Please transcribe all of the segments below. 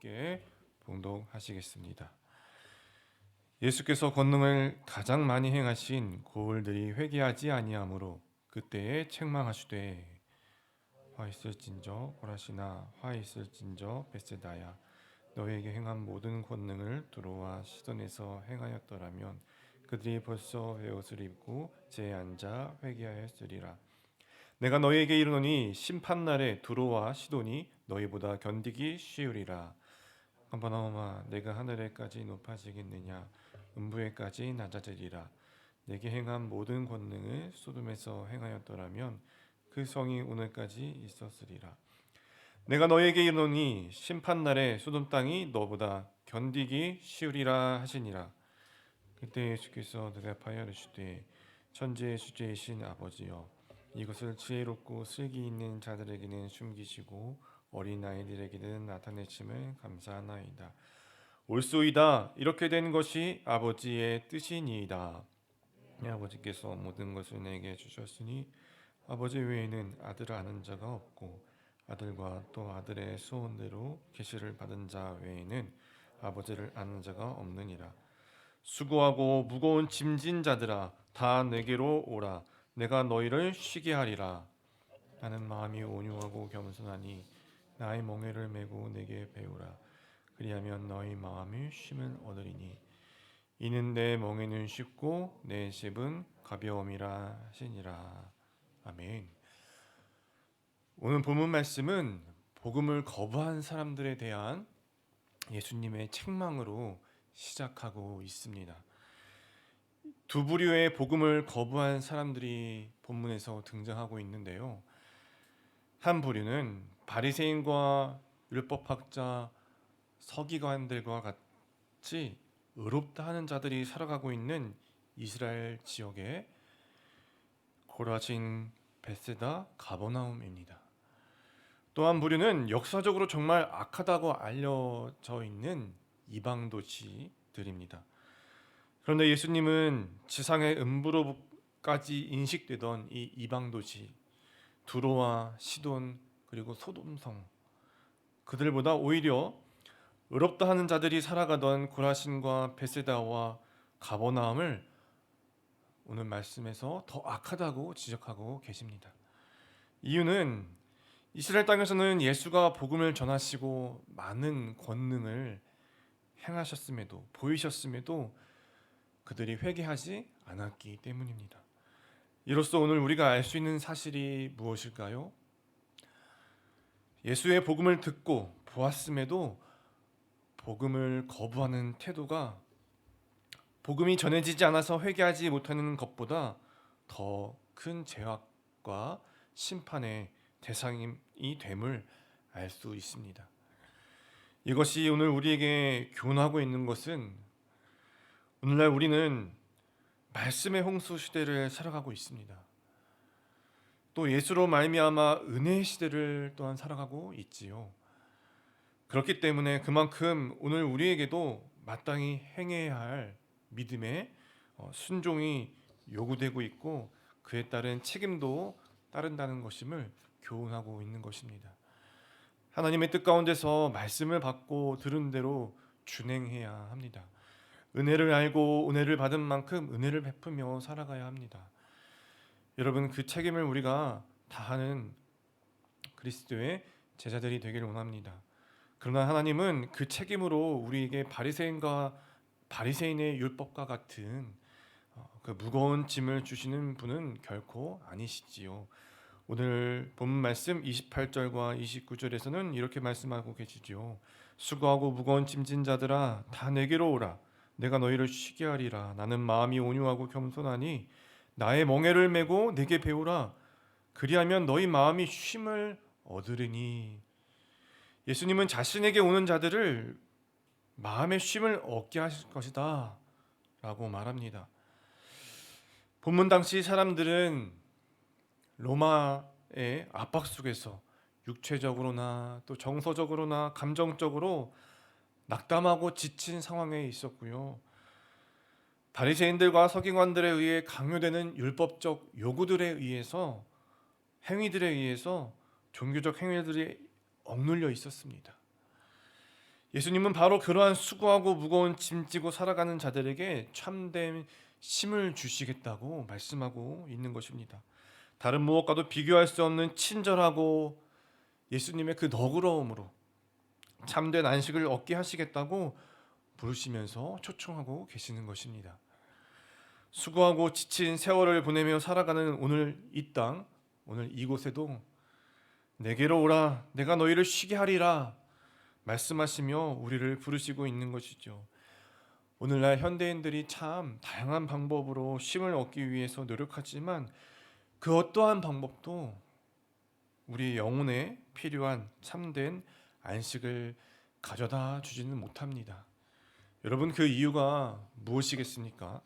함께 봉독하시겠습니다. 예수께서 권능을 가장 많이 행하신 고을들이 회개하지 아니하므로 그때에 책망하시되 화 있을진저 고라시나 화 있을진저 베세다야. 너에게 행한 모든 권능을 두로와 시돈에서 행하였더라면 그들이 벌써 베옷을 입고 제 앉아 회개하였으리라. 내가 너희에게 이르노니 심판 날에 두로와 시돈이 너희보다 견디기 쉬우리라 가버나움아 내가 하늘에까지 높아지겠느냐? 음부에까지 낮아지리라. 내게 행한 모든 권능을 소돔에서 행하였더라면 그 성이 오늘까지 있었으리라. 내가 너에게 이르노니 심판 날에 소돔 땅이 너보다 견디기 쉬우리라 하시니라. 그때 예수께서 대답하여 이르시되 천지의 주제이신 아버지여 이것을 지혜롭고 슬기 있는 자들에게는 숨기시고 어린 아이들에게는 나타내심을 감사하나이다. 옳소이다. 이렇게 된 것이 아버지의 뜻이니이다. 내 아버지께서 모든 것을 내게 주셨으니 아버지 외에는 아들을 아는 자가 없고 아들과 또 아들의 소원대로 계시를 받은 자 외에는 아버지를 아는 자가 없느니라. 수고하고 무거운 짐진 자들아 다 내게로 오라 내가 너희를 쉬게 하리라 나는 마음이 온유하고 겸손하니 나의 멍에를 메고 내게 배우라 그리하면 너희 마음이 쉼을 얻으리니 이는 내 멍에는 쉽고 내 습은 가벼움이라 하시니라 아멘 오늘 본문 말씀은 복음을 거부한 사람들에 대한 예수님의 책망으로 시작하고 있습니다. 두 부류의 복음을 거부한 사람들이 본문에서 등장하고 있는데요. 한 부류는 바리새인과 율법학자, 서기관들과 같이 의롭다 하는 자들이 살아가고 있는 이스라엘 지역의 고라진 베세다 가버나움입니다. 또한 부류는 역사적으로 정말 악하다고 알려져 있는 이방 도시들입니다. 그런데 예수님은 지상의 음부로까지 인식되던 이 이방 도시 두로와 시돈 그리고 소돔성 그들보다 오히려 의롭다 하는 자들이 살아가던 고라신과 베세다와 가버나움을 오늘 말씀에서 더 악하다고 지적하고 계십니다. 이유는 이스라엘 땅에서는 예수가 복음을 전하시고 많은 권능을 행하셨음에도 보이셨음에도 그들이 회개하지 않았기 때문입니다. 이로써 오늘 우리가 알 수 있는 사실이 무엇일까요? 예수의 복음을 듣고 보았음에도 복음을 거부하는 태도가 복음이 전해지지 않아서 회개하지 못하는 것보다 더 큰 죄악과 심판의 대상이 됨을 알 수 있습니다. 이것이 오늘 우리에게 교훈하고 있는 것은 오늘날 우리는 말씀의 홍수 시대를 살아가고 있습니다. 또 예수로 말미암아 은혜의 시대를 또한 살아가고 있지요. 그렇기 때문에 그만큼 오늘 우리에게도 마땅히 행해야 할 믿음의 어, 순종이 요구되고 있고 그에 따른 책임도 따른다는 것임을 교훈하고 있는 것입니다. 하나님의 뜻 가운데서 말씀을 받고 들은 대로 준행해야 합니다. 은혜를 알고 은혜를 받은 만큼 은혜를 베푸며 살아가야 합니다. 여러분 그 책임을 우리가 다하는 그리스도의 제자들이 되기를 원합니다. 그러나 하나님은 그 책임으로 우리에게 바리새인과 바리새인의 율법과 같은 어, 그 무거운 짐을 주시는 분은 결코 아니시지요. 오늘 본 말씀 28절과 29절에서는 이렇게 말씀하고 계시지요. 수고하고 무거운 짐진 자들아 다 내게로 오라. 내가 너희를 쉬게 하리라. 나는 마음이 온유하고 겸손하니 나의 멍에를 메고 내게 배우라. 그리하면 너희 마음이 쉼을 얻으리니. 예수님은 자신에게 오는 자들을 마음의 쉼을 얻게 하실 것이다. 라고 말합니다. 본문 당시 사람들은 로마의 압박 속에서 육체적으로나 또 정서적으로나 감정적으로 낙담하고 지친 상황에 있었고요. 바리새인들과 서기관들에 의해 강요되는 율법적 요구들에 의해서 행위들에 의해서 종교적 행위들이 억눌려 있었습니다. 예수님은 바로 그러한 수고하고 무거운 짐 지고 살아가는 자들에게 참된 힘을 주시겠다고 말씀하고 있는 것입니다. 다른 무엇과도 비교할 수 없는 친절하고 예수님의 그 너그러움으로 참된 안식을 얻게 하시겠다고 부르시면서 초청하고 계시는 것입니다. 수고하고 지친 세월을 보내며 살아가는 오늘 이 땅, 오늘 이곳에도 내게로 오라, 내가 너희를 쉬게 하리라 말씀하시며 우리를 부르시고 있는 것이죠. 오늘날 현대인들이 참 다양한 방법으로 쉼을 얻기 위해서 노력하지만 그 어떠한 방법도 우리 영혼에 필요한 참된 안식을 가져다 주지는 못합니다. 여러분 그 이유가 무엇이겠습니까?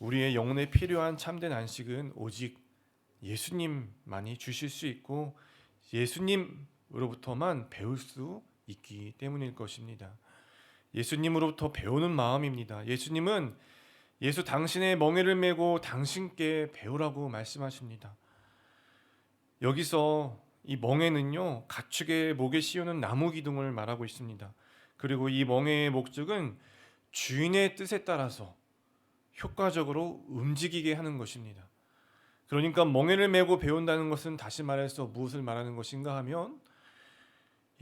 우리의 영혼에 필요한 참된 안식은 오직 예수님만이 주실 수 있고 예수님으로부터만 배울 수 있기 때문일 것입니다. 예수님으로부터 배우는 마음입니다. 예수님은 예수 당신의 멍에를 메고 당신께 배우라고 말씀하십니다. 여기서 이 멍에는요 가축의 목에 씌우는 나무 기둥을 말하고 있습니다. 그리고 이 멍에의 목적은 주인의 뜻에 따라서 효과적으로 움직이게 하는 것입니다. 그러니까 멍에를 메고 배운다는 것은 다시 말해서 무엇을 말하는 것인가 하면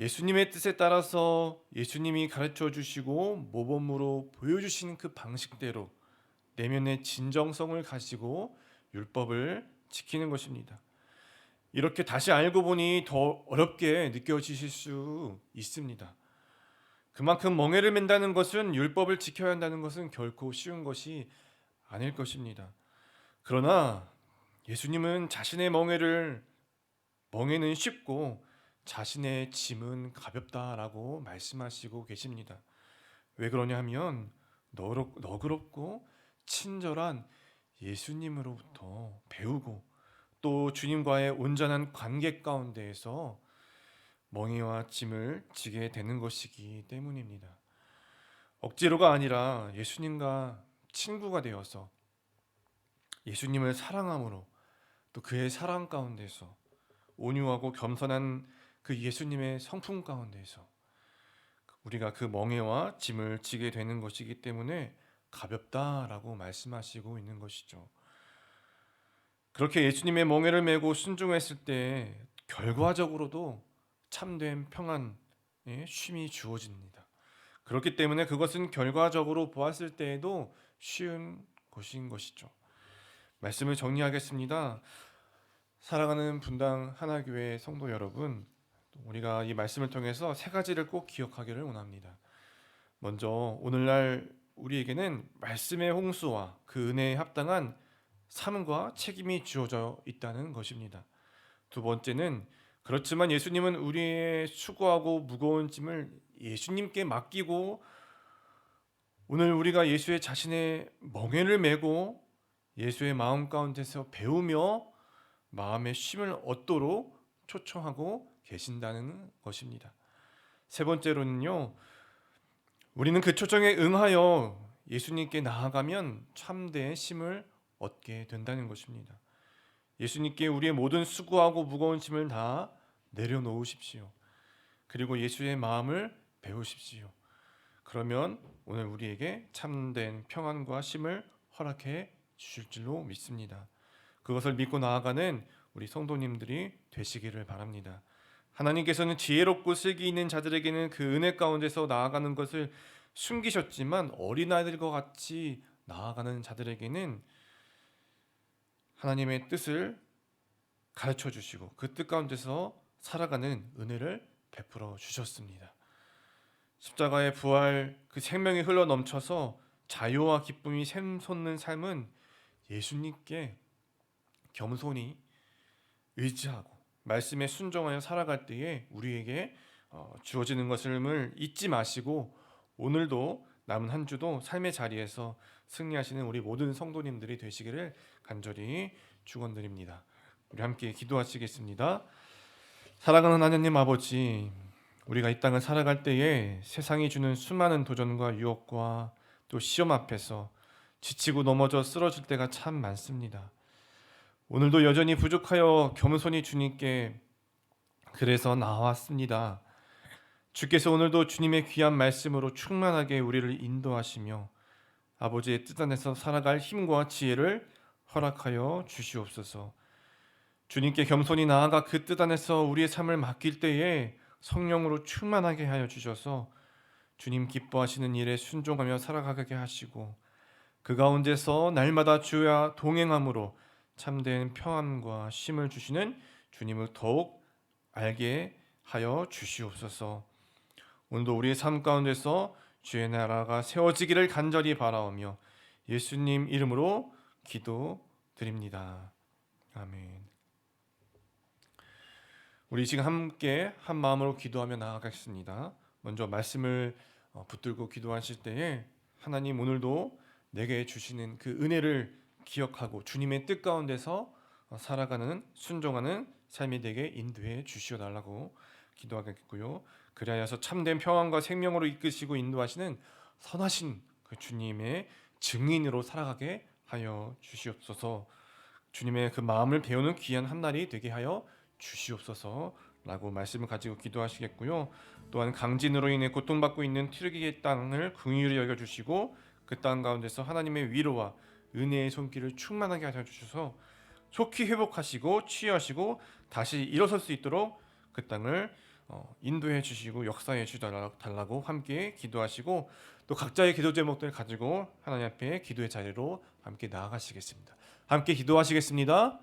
예수님의 뜻에 따라서 예수님이 가르쳐 주시고 모범으로 보여주시는 그 방식대로 내면의 진정성을 가지고 율법을 지키는 것입니다. 이렇게 다시 알고 보니 더 어렵게 느껴지실 수 있습니다. 그만큼 멍에를 맨다는 것은 율법을 지켜야 한다는 것은 결코 쉬운 것이 아닐 것입니다. 그러나 예수님은 자신의 멍에를 멍에는 쉽고 자신의 짐은 가볍다라고 말씀하시고 계십니다. 왜 그러냐 하면 너그럽고 친절한 예수님으로부터 배우고 또 주님과의 온전한 관계 가운데에서 멍에와 짐을 지게 되는 것이기 때문입니다. 억지로가 아니라 예수님과 친구가 되어서 예수님을 사랑함으로 또 그의 사랑 가운데서 온유하고 겸손한 그 예수님의 성품 가운데서 우리가 그 멍에와 짐을 지게 되는 것이기 때문에 가볍다라고 말씀하시고 있는 것이죠. 그렇게 예수님의 멍에를 메고 순종했을 때 결과적으로도 참된 평안의 쉼이 주어집니다. 그렇기 때문에 그것은 결과적으로 보았을 때에도 쉬운 것인 것이죠. 말씀을 정리하겠습니다. 사랑하는 분당 하나교회 성도 여러분, 우리가 이 말씀을 통해서 세 가지를 꼭 기억하기를 원합니다. 먼저 오늘날 우리에게는 말씀의 홍수와 그 은혜에 합당한 삶과 책임이 주어져 있다는 것입니다. 두 번째는 그렇지만 예수님은 우리의 수고하고 무거운 짐을 예수님께 맡기고 오늘 우리가 예수의 자신의 멍에를 메고 예수의 마음 가운데서 배우며 마음의 쉼을 얻도록 초청하고 계신다는 것입니다. 세 번째로는요. 우리는 그 초청에 응하여 예수님께 나아가면 참된 쉼을 얻게 된다는 것입니다. 예수님께 우리의 모든 수고하고 무거운 짐을 다 내려놓으십시오. 그리고 예수의 마음을 배우십시오. 그러면 오늘 우리에게 참된 평안과 쉼을 허락해 주실 줄로 믿습니다. 그것을 믿고 나아가는 우리 성도님들이 되시기를 바랍니다. 하나님께서는 지혜롭고 슬기 있는 자들에게는 그 은혜 가운데서 나아가는 것을 숨기셨지만 어린아이들과 같이 나아가는 자들에게는 하나님의 뜻을 가르쳐 주시고 그 뜻 가운데서 살아가는 은혜를 베풀어 주셨습니다. 십자가의 부활 그 생명이 흘러 넘쳐서 자유와 기쁨이 샘솟는 삶은 예수님께 겸손히 의지하고 말씀에 순종하여 살아갈 때에 우리에게 어, 주어지는 것을 잊지 마시고 오늘도 남은 한 주도 삶의 자리에서 승리하시는 우리 모든 성도님들이 되시기를 간절히 축원드립니다. 우리 함께 기도하시겠습니다. 사랑하는 하나님 아버지, 우리가 이 땅을 살아갈 때에 세상이 주는 수많은 도전과 유혹과 또 시험 앞에서 지치고 넘어져 쓰러질 때가 참 많습니다. 오늘도 여전히 부족하여 겸손히 주님께 그래서 나왔습니다. 주께서 오늘도 주님의 귀한 말씀으로 충만하게 우리를 인도하시며 아버지의 뜻 안에서 살아갈 힘과 지혜를 허락하여 주시옵소서. 주님께 겸손히 나아가 그 뜻 안에서 우리의 삶을 맡길 때에 성령으로 충만하게 하여 주셔서 주님 기뻐하시는 일에 순종하며 살아가게 하시고 그 가운데서 날마다 주와 동행함으로 참된 평안과 쉼을 주시는 주님을 더욱 알게 하여 주시옵소서. 오늘도 우리의 삶 가운데서 주의 나라가 세워지기를 간절히 바라오며 예수님 이름으로 기도드립니다. 아멘. 우리 지금 함께 한 마음으로 기도하며 나아가겠습니다. 먼저 말씀을 어, 붙들고 기도하실 때에 하나님 오늘도 내게 주시는 그 은혜를 기억하고 주님의 뜻 가운데서 어, 살아가는 순종하는 삶이 되게 인도해 주시어 달라고 기도하겠고요. 그리하여서 참된 평안과 생명으로 이끄시고 인도하시는 선하신 그 주님의 증인으로 살아가게 하여 주시옵소서. 주님의 그 마음을 배우는 귀한 한 날이 되게 하여 주시옵소서라고 말씀을 가지고 기도하시겠고요. 또한 강진으로 인해 고통받고 있는 트르기의 땅을 긍휼히 여겨 주시고 그 땅 가운데서 하나님의 위로와 은혜의 손길을 충만하게 하여 주셔서 속히 회복하시고 치유하시고 다시 일어설 수 있도록 그 땅을 어, 인도해 주시고 역사해 주달라고 함께 기도하시고 또 각자의 기도 제목들을 가지고 하나님 앞에 기도의 자리로 함께 나아가시겠습니다. 함께 기도하시겠습니다.